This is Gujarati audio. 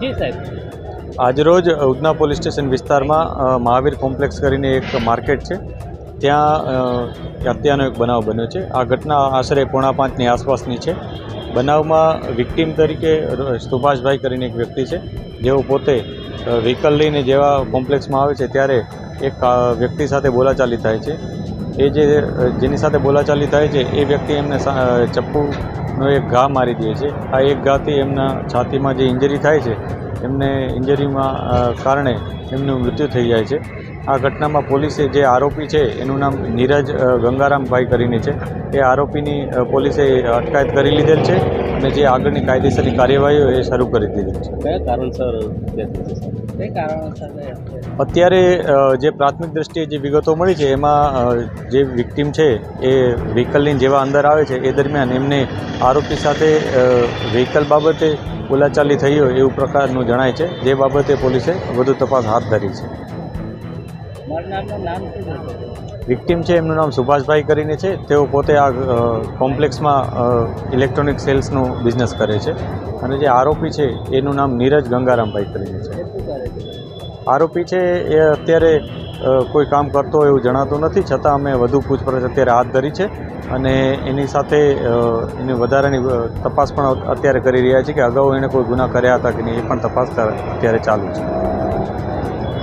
સાહેબ. આજરોજ ઉધના પોલીસ સ્ટેશન વિસ્તારમાં મહાવીર કોમ્પ્લેક્સ કરીને એક માર્કેટ છે. ત્યાં હત્યાનો એક બનાવ બન્યો છે. આ ઘટના આશરે પોણા પાંચની આસપાસની છે. બનાવમાં વિક્ટીમ તરીકે સુભાષભાઈ કરીને એક વ્યક્તિ છે. જેઓ પોતે વ્હીકલ લઈને જેવા કોમ્પ્લેક્સમાં આવે છે, ત્યારે એક વ્યક્તિ સાથે બોલાચાલી થાય છે. એ જે જેની સાથે બોલાચાલી થાય છે, એ વ્યક્તિ એમને ચપ્પુનો એક ઘા મારી દે છે. આ એક ઘાથી એમના છાતીમાં જે ઇન્જરી થાય છે, એમને ઇન્જરીમાં કારણે એમનું મૃત્યુ થઈ જાય છે. આ ઘટનામાં પોલીસે જે આરોપી છે, એનું નામ નીરજ ગંગારામભાઈ કરીને છે. એ આરોપીની પોલીસે અટકાયત કરી લીધેલ છે અને જે આગળની કાયદેસરની કાર્યવાહીઓ એ શરૂ કરી દીધેલ છે. કયા કારણસર અત્યારે જે પ્રાથમિક દ્રષ્ટિએ જે વિગતો મળી છે, એમાં જે વિક્ટીમ છે, એ વ્હીકલની જેવા અંદર આવે છે, એ દરમિયાન એમને આરોપી સાથે વ્હીકલ બાબતે બોલાચાલી થઈ હોય એવું પ્રકારનું જણાય છે. જે બાબતે પોલીસે વધુ તપાસ હાથ ધરી છે. વિક્ટીમ છે એમનું નામ સુભાષભાઈ કરીને છે. તેઓ પોતે આ કોમ્પ્લેક્સમાં ઇલેક્ટ્રોનિક સેલ્સનું બિઝનેસ કરે છે. અને જે આરોપી છે એનું નામ નીરજ ગંગારામભાઈ કરીને છે. આરોપી છે એ અત્યારે કોઈ કામ કરતો હોય એવું જણાતું નથી. છતાં અમે વધુ પૂછપરછ અત્યારે હાથ ધરી છે. અને એની સાથે એની વધારાની તપાસ પણ અત્યારે કરી રહ્યા છીએ કે અગાઉ એણે કોઈ ગુના કર્યા હતા કે નહીં એ પણ તપાસ અત્યારે ચાલુ છે.